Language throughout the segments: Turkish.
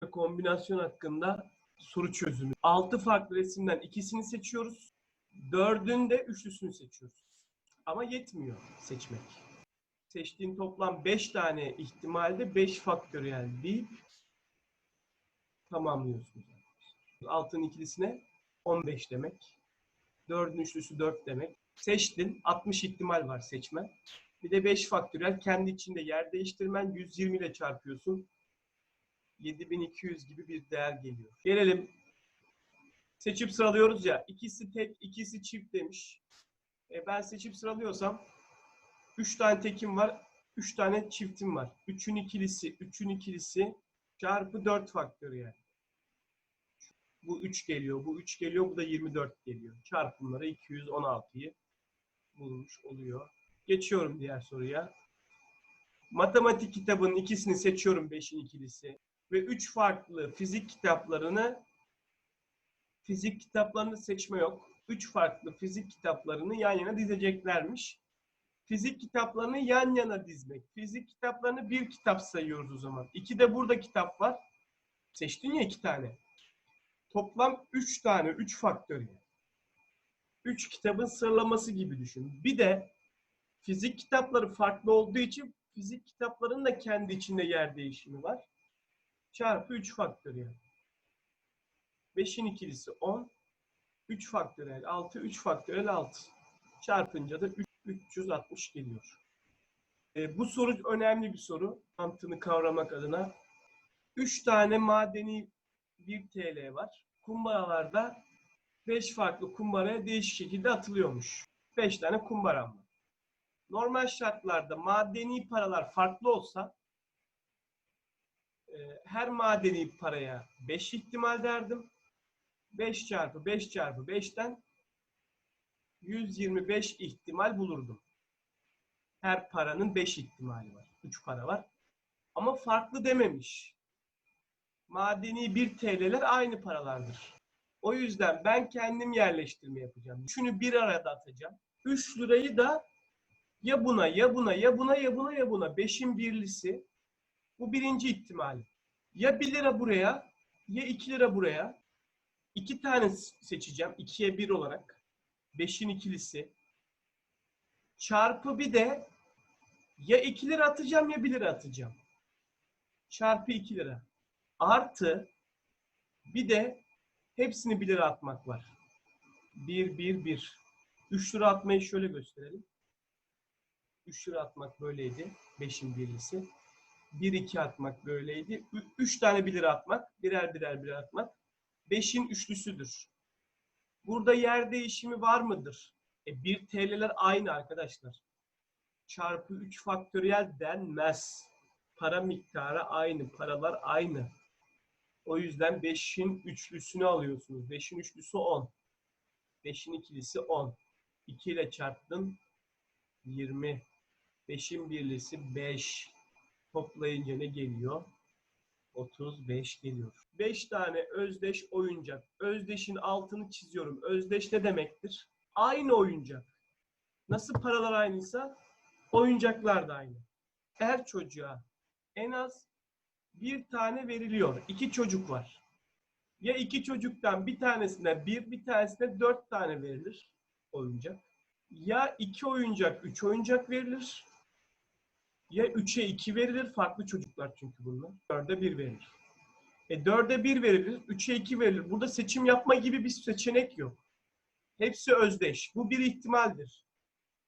kombinasyon hakkında soru çözümü. 6 farklı resimden ikisini seçiyoruz. Dördünde üçlüsünü seçiyoruz. Ama yetmiyor seçmek. Seçtiğin toplam 5 tane ihtimalde 5 faktöriyel deyip tamamlıyorsunuz. Altın ikilisine 15 demek. Dördün üçlüsü 4 demek. Seçtin. 60 ihtimal var seçmen. Bir de 5 faktöriyel kendi içinde yer değiştirmen 120 ile çarpıyorsun. 7200 gibi bir değer geliyor. Gelelim. Seçip sıralıyoruz ya. İkisi tek, ikisi çift demiş. E ben seçip sıralıyorsam 3 tane tekim var, 3 tane çiftim var. 3'ün ikilisi, 3'ün ikilisi çarpı 4 faktöriyel. Bu 3 geliyor, bu 3 geliyor, bu da 24 geliyor. Çarpımları 216'yı bulmuş oluyor. Geçiyorum diğer soruya. Matematik kitabının ikisini seçiyorum 5'in ikilisi. Ve 3 farklı fizik kitaplarını fizik kitaplarını seçme yok. 3 farklı fizik kitaplarını yan yana dizeceklermiş. Fizik kitaplarını yan yana dizmek. Fizik kitaplarını bir kitap sayıyoruz o zaman. İki de burada kitap var. Seçtin ya iki tane. Toplam üç tane, üç faktöriyel. Üç kitabın sıralaması gibi düşün. Bir de fizik kitapları farklı olduğu için fizik kitaplarının da kendi içinde yer değişimi var. Çarpı 3 faktöriyel. 5'in ikilisi 10. 3 faktöriyel 6, 3 faktöriyel 6. Çarpınca da 3, 360 geliyor. E, bu soru önemli bir soru. Mantığını kavramak adına. 3 tane madeni 1 TL var. Kumbaralarda 5 farklı kumbaraya değişik şekilde atılıyormuş. 5 tane kumbaram var. Normal şartlarda madeni paralar farklı olsa her madeni paraya 5 ihtimal derdim. 5 çarpı 5 çarpı 5'ten 125 ihtimal bulurdum. Her paranın 5 ihtimali var. 3 para var. Ama farklı dememiş. Madeni 1 TL'ler aynı paralardır. O yüzden ben kendim yerleştirme yapacağım. Üçünü bir arada atacağım. 3 lirayı da ya buna, ya buna, ya buna, ya buna, ya buna. 5'in birlisi. Bu birinci ihtimal. Ya 1 lira buraya, ya 2 lira buraya. İki tane seçeceğim. 2'ye 1 olarak. 5'in ikilisi. Çarpı bir de ya 2 lira atacağım ya 1 lira atacağım. Çarpı 2 lira. Artı bir de hepsini 1 lira atmak var. 1, 1, 1. 3 lira atmayı şöyle gösterelim. 3 lira atmak böyleydi. 5'in birlisi. 1, 2 atmak böyleydi. 3 tane 1 lira atmak. Birer birer birer atmak. 5'in üçlüsüdür. Burada yer değişimi var mıdır? E 1 TL'ler aynı arkadaşlar. Çarpı 3 faktöriyel denmez. Para miktarı aynı, paralar aynı. O yüzden 5'in üçlüsünü alıyorsunuz. 5'in üçlüsü 10. 5'in ikilisi 10. 2 ile çarptın 20. 5'in birlisi 5. Toplayınca ne geliyor? 35 geliyor. 5 tane özdeş oyuncak. Özdeşin altını çiziyorum. Özdeş ne demektir? Aynı oyuncak. Nasıl paralar aynıysa oyuncaklar da aynı. Her çocuğa en az bir tane veriliyor. İki çocuk var. Ya iki çocuktan bir tanesine bir, bir tanesine dört tane verilir oyuncak. Ya iki oyuncak, üç oyuncak verilir. Ya üçe iki verilir. Farklı çocuklar çünkü bunlar. Dörde bir verilir. E dörde bir verilir. Üçe iki verilir. Burada seçim yapma gibi bir seçenek yok. Hepsi özdeş. Bu bir ihtimaldir.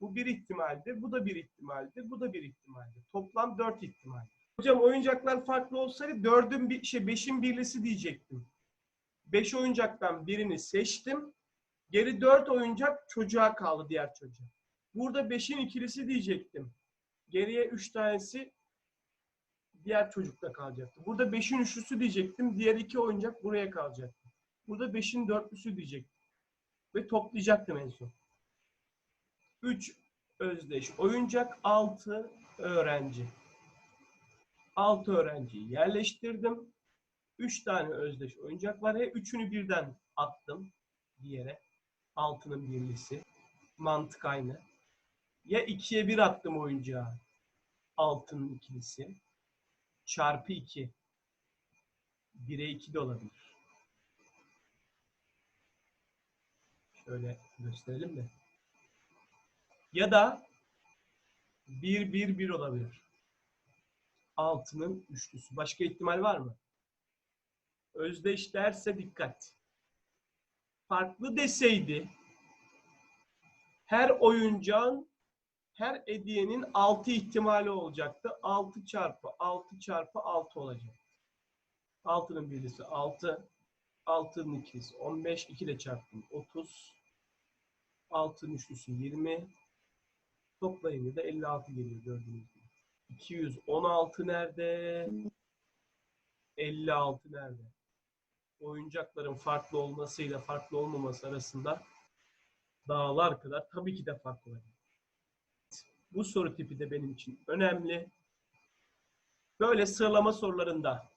Bu bir ihtimaldir. Bu da bir ihtimaldir. Bu da bir ihtimaldir. Toplam dört ihtimal. Hocam oyuncaklar farklı olsaydı dördün bir şey beşin birlisi diyecektim. Beş oyuncaktan birini seçtim. Geri dört oyuncak çocuğa kaldı diğer çocuğa. Burada beşin ikilisi diyecektim. Geriye üç tanesi diğer çocukta kalacaktı. Burada beşin üçlüsü diyecektim. Diğer iki oyuncak buraya kalacaktı. Burada beşin dörtlüsü diyecektim. Ve toplayacaktım en son. Üç özdeş oyuncak, altı öğrenci. Altı öğrenciyi yerleştirdim. Üç tane özdeş oyuncak var. He, üçünü birden attım bir yere. Altının birlisi. Mantık aynı. Ya ikiye bir attım oyuncağı. Altının ikilisi. Çarpı iki. 1'e 2 de olabilir. Şöyle gösterelim de. Ya da 1 1 1 olabilir. 6'nın üçlüsü. Başka ihtimal var mı? Özdeş derse dikkat. Farklı deseydi her oyuncağın her hediyenin 6 ihtimali olacaktı. 6 çarpı 6 çarpı 6 olacak. 6'nın birisi 6. 6'nın ikisi 15. 2 ile çarptım 30. 6'nın üçlüsü 20. Toplayınca da 56 geliyor gördüğünüz gibi. 216 nerede? 56 nerede? Oyuncakların farklı olmasıyla farklı olmaması arasında dağlar kadar tabii ki de fark olabilir. Bu soru tipi de benim için önemli. Böyle sıralama sorularında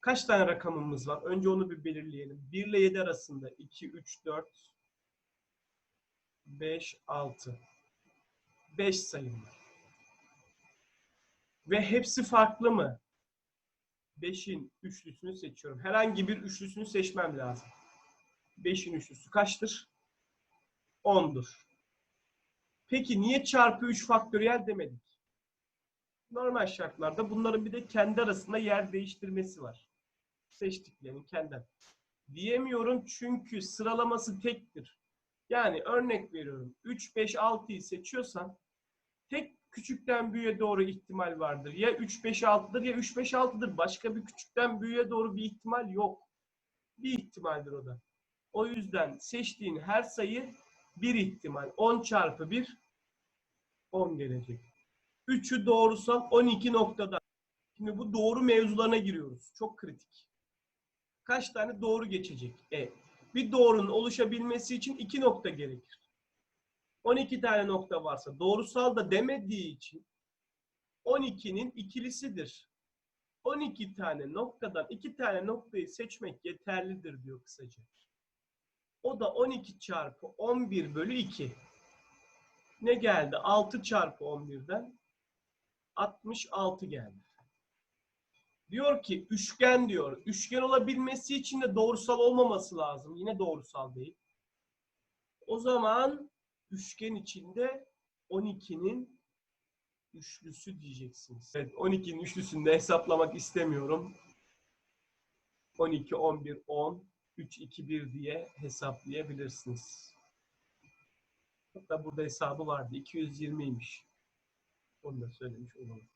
kaç tane rakamımız var? Önce onu bir belirleyelim. 1 ile 7 arasında 2, 3, 4, 5, 6. 5 sayım var. Ve hepsi farklı mı? 5'in üçlüsünü seçiyorum. Herhangi bir üçlüsünü seçmem lazım. 5'in üçlüsü kaçtır? 10'dur. Peki niye çarpı 3 faktöriyel demedik? Normal şartlarda bunların bir de kendi arasında yer değiştirmesi var. Seçtiklerinin kendi. Diyemiyorum çünkü sıralaması tektir. Yani örnek veriyorum. 3, 5, 6'yı seçiyorsan tek küçükten büyüğe doğru ihtimal vardır. Ya 3, 5, 6'dır ya 3, 5, 6'dır. Başka bir küçükten büyüğe doğru bir ihtimal yok. Bir ihtimaldir o da. O yüzden seçtiğin her sayı bir ihtimal. 10 çarpı 1 10 gelecek. 3'ü doğrusal 12 noktada. Şimdi bu doğru mevzularına giriyoruz. Çok kritik. Kaç tane doğru geçecek? E, bir doğrunun oluşabilmesi için 2 nokta gerekir. 12 tane nokta varsa doğrusal da demediği için 12'nin ikilisidir. 12 tane noktadan 2 tane noktayı seçmek yeterlidir diyor kısaca. O da 12 çarpı 11 bölü 2. Ne geldi? 6 çarpı 11'den 66 geldi. Diyor ki üçgen diyor. Üçgen olabilmesi için de doğrusal olmaması lazım. Yine doğrusal değil. O zaman üçgen içinde 12'nin üçlüsü diyeceksiniz. Evet 12'nin üçlüsünü de hesaplamak istemiyorum. 12, 11, 10, 3, 2, 1 diye hesaplayabilirsiniz. Hatta burada hesabı vardı. 220'ymiş. Onu da söylemiş olalım.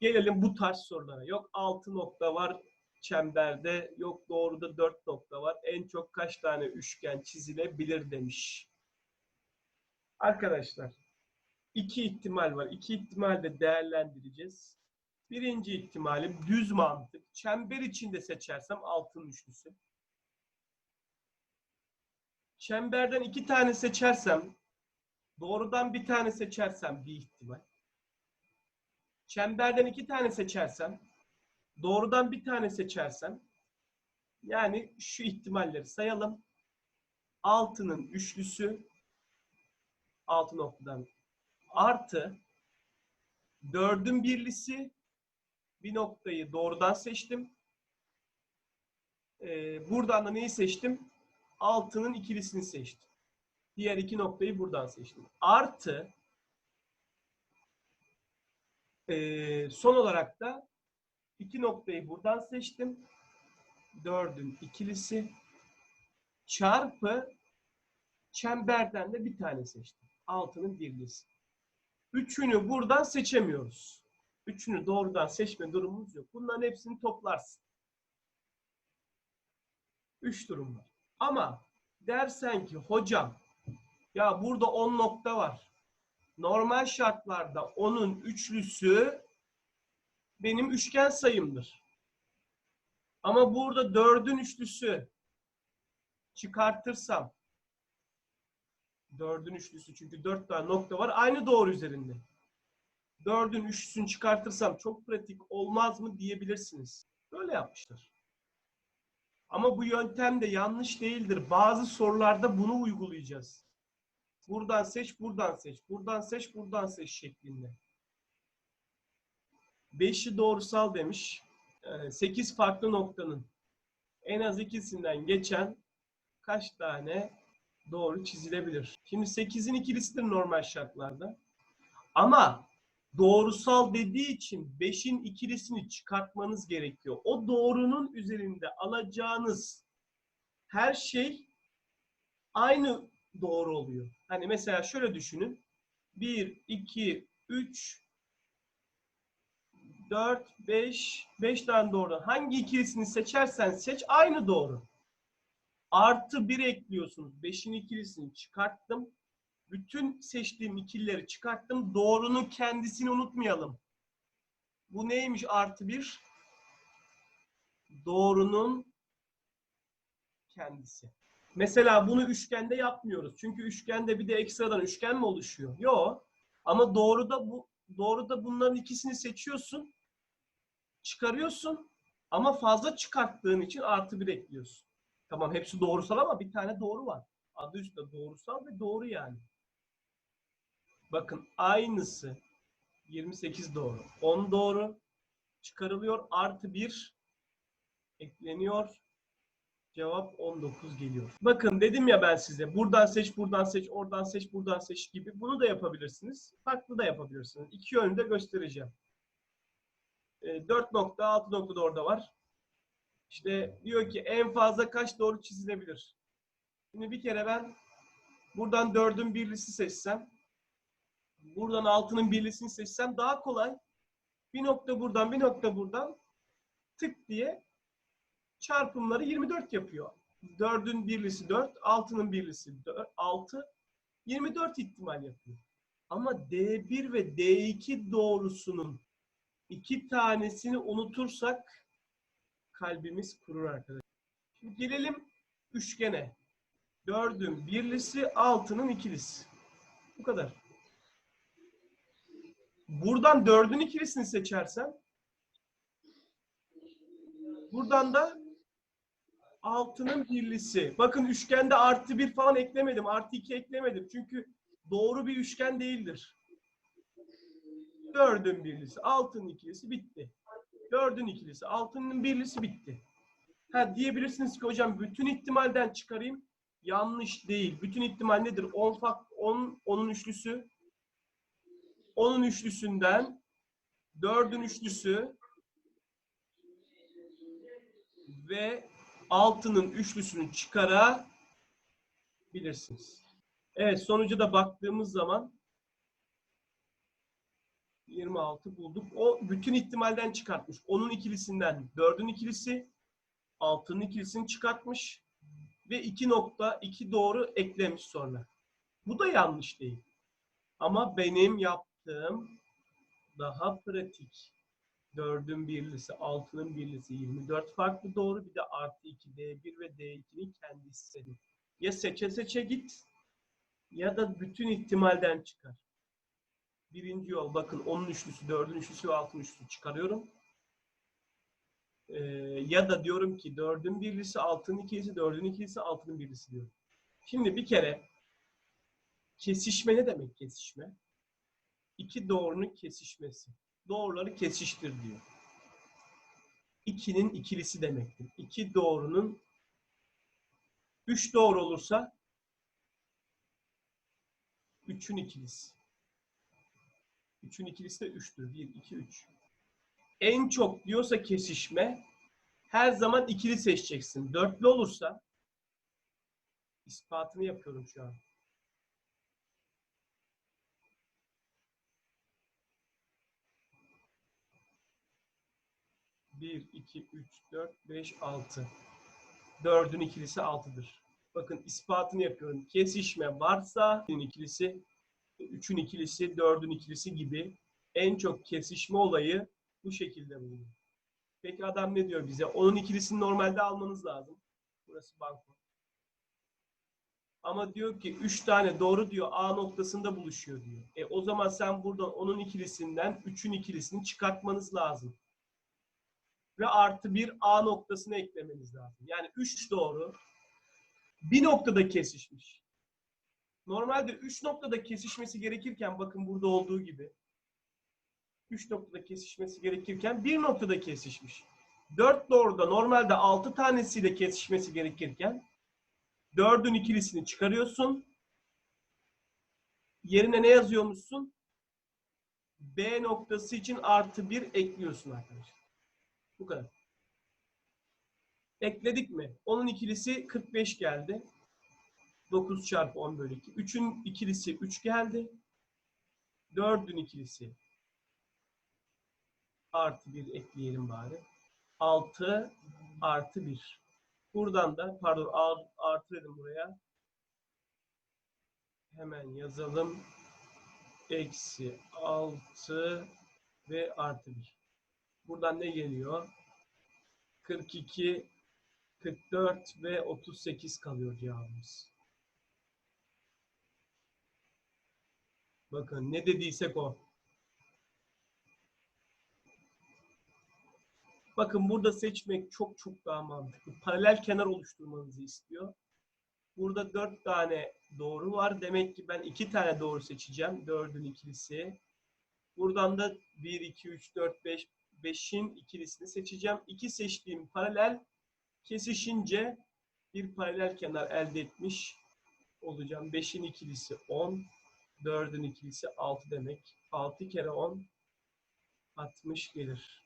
Gelelim bu tarz sorulara. Yok 6 nokta var çemberde, yok doğruda 4 nokta var. En çok kaç tane üçgen çizilebilir demiş. Arkadaşlar, iki ihtimal var. İki ihtimal de değerlendireceğiz. Birinci ihtimalim düz mantık. Çember içinde seçersem altın üçlüsü. Çemberden iki tane seçersem, doğrudan bir tane seçersem bir ihtimal. Çemberden iki tane seçersem, doğrudan bir tane seçersem, yani şu ihtimalleri sayalım. Altının üçlüsü, altı noktadan artı dördün birlisi, bir noktayı doğrudan seçtim. Ee, buradan da neyi seçtim? Altının ikilisini seçtim. Diğer iki noktayı buradan seçtim. Artı ee, son olarak da iki noktayı buradan seçtim. Dördün ikilisi çarpı çemberden de bir tane seçtim. Altının birlisi. Üçünü buradan seçemiyoruz. Üçünü doğrudan seçme durumumuz yok. Bunların hepsini toplarsın. Üç durum var. Ama dersen ki hocam ya burada 10 nokta var. Normal şartlarda onun üçlüsü benim üçgen sayımdır. Ama burada dördün üçlüsü çıkartırsam dördün üçlüsü çünkü dört tane nokta var aynı doğru üzerinde. Dördün üçlüsünü çıkartırsam çok pratik olmaz mı diyebilirsiniz. Böyle yapmışlar. Ama bu yöntem de yanlış değildir. Bazı sorularda bunu uygulayacağız. Buradan seç, buradan seç, buradan seç, buradan seç şeklinde. Beşi doğrusal demiş. 8 farklı noktanın en az ikisinden geçen kaç tane doğru çizilebilir? Şimdi 8'in ikilisidir normal şartlarda. Ama doğrusal dediği için 5'in ikilisini çıkartmanız gerekiyor. O doğrunun üzerinde alacağınız her şey aynı doğru oluyor. Hani mesela şöyle düşünün. 1, 2, 3, 4, 5, 5 tane doğru. Hangi ikilisini seçersen seç aynı doğru. Artı 1 ekliyorsunuz. 5'in ikilisini çıkarttım. Bütün seçtiğim ikilileri çıkarttım. Doğrunun kendisini unutmayalım. Bu neymiş artı 1? Doğrunun kendisi. Mesela bunu üçgende yapmıyoruz. Çünkü üçgende bir de ekstradan üçgen mi oluşuyor? Yok. Ama doğruda bu doğruda bunların ikisini seçiyorsun. Çıkarıyorsun. Ama fazla çıkarttığın için artı bir ekliyorsun. Tamam hepsi doğrusal ama bir tane doğru var. Adı üstte doğrusal ve doğru yani. Bakın aynısı 28 doğru. 10 doğru. Çıkarılıyor. Artı 1 ekleniyor. Cevap 19 geliyor. Bakın dedim ya ben size buradan seç, buradan seç, oradan seç, buradan seç gibi. Bunu da yapabilirsiniz. Farklı da yapabilirsiniz. İki yönü de göstereceğim. E, 4 nokta, 6 nokta da orada var. İşte diyor ki en fazla kaç doğru çizilebilir? Şimdi bir kere ben buradan 4'ün birlisi seçsem, buradan 6'nın birlisini seçsem daha kolay. Bir nokta buradan, bir nokta buradan tık diye çarpımları 24 yapıyor. 4'ün birlisi 4, 6'nın birlisi 4, 6, 24 ihtimal yapıyor. Ama D1 ve D2 doğrusunun iki tanesini unutursak kalbimiz kurur arkadaşlar. Şimdi gelelim üçgene. 4'ün birlisi, 6'nın ikilisi. Bu kadar. Buradan 4'ün ikilisini seçersem buradan da altının birlisi. Bakın üçgende artı bir falan eklemedim. Artı iki eklemedim. Çünkü doğru bir üçgen değildir. Dördün birlisi, altının ikilisi bitti. Dördün ikilisi, altının birlisi bitti. Ha diyebilirsiniz ki hocam bütün ihtimalden çıkarayım. Yanlış değil. Bütün ihtimal nedir? 10 fak 10 10'un üçlüsü. 10'un üçlüsünden 4'ün üçlüsü ve altının üçlüsünü çıkarabilirsiniz. Evet sonucu da baktığımız zaman 26 bulduk. O bütün ihtimalden çıkartmış. Onun ikilisinden 4'ün ikilisi, 6'nın ikilisini çıkartmış ve 2 nokta 2 doğru eklemiş sonra. Bu da yanlış değil. Ama benim yaptığım daha pratik. 4'ün birlisi, 6'nın birlisi 24 farklı doğru. Bir de artı 2 D1 ve D2'nin kendisi. Ya seçe seçe git ya da bütün ihtimalden çıkar. Birinci yol bakın 10'un üçlüsü, 4'ün üçlüsü ve 6'ın üçlüsü çıkarıyorum. Ee, ya da diyorum ki 4'ün birlisi, 6'nın ikilisi, 4'ün ikilisi, 6'nın birlisi diyorum. Şimdi bir kere kesişme ne demek kesişme? İki doğrunun kesişmesi. Doğruları kesiştir diyor. İkinin ikilisi demektir. İki doğrunun üç doğru olursa üçün ikilisi. Üçün ikilisi de üçtür. Bir, iki, üç. En çok diyorsa kesişme her zaman ikili seçeceksin. Dörtlü olursa ispatını yapıyorum şu an. 1, 2, 3, 4, 5, 6. 4'ün ikilisi 6'dır. Bakın ispatını yapıyorum. Kesişme varsa 3'ün ikilisi, 3'ün ikilisi, 4'ün ikilisi gibi en çok kesişme olayı bu şekilde bulunuyor. Peki adam ne diyor bize? Onun ikilisini normalde almanız lazım. Burası banko. Ama diyor ki 3 tane doğru diyor A noktasında buluşuyor diyor. E o zaman sen buradan onun ikilisinden 3'ün ikilisini çıkartmanız lazım ve artı bir A noktasını eklemeniz lazım. Yani 3 doğru bir noktada kesişmiş. Normalde 3 noktada kesişmesi gerekirken bakın burada olduğu gibi 3 noktada kesişmesi gerekirken bir noktada kesişmiş. 4 doğruda normalde 6 tanesiyle kesişmesi gerekirken 4'ün ikilisini çıkarıyorsun. Yerine ne yazıyormuşsun? B noktası için artı 1 ekliyorsun arkadaşlar. Bu kadar. Ekledik mi? Onun ikilisi 45 geldi. 9 çarpı 10 bölü 2. 3'ün ikilisi 3 geldi. 4'ün ikilisi artı 1 ekleyelim bari. 6 artı 1. Buradan da pardon ar- artı dedim buraya. Hemen yazalım. Eksi 6 ve artı 1. Buradan ne geliyor? 42, 44 ve 38 kalıyor cevabımız. Bakın ne dediysek o. Bakın burada seçmek çok çok daha mantıklı. Paralel kenar oluşturmanızı istiyor. Burada dört tane doğru var. Demek ki ben iki tane doğru seçeceğim. Dördün ikilisi. Buradan da 1, 2, 3, 4, 5, 5'in ikilisini seçeceğim. İki seçtiğim paralel kesişince bir paralel kenar elde etmiş olacağım. 5'in ikilisi 10, 4'ün ikilisi 6 demek. 6 kere 10, 60 gelir.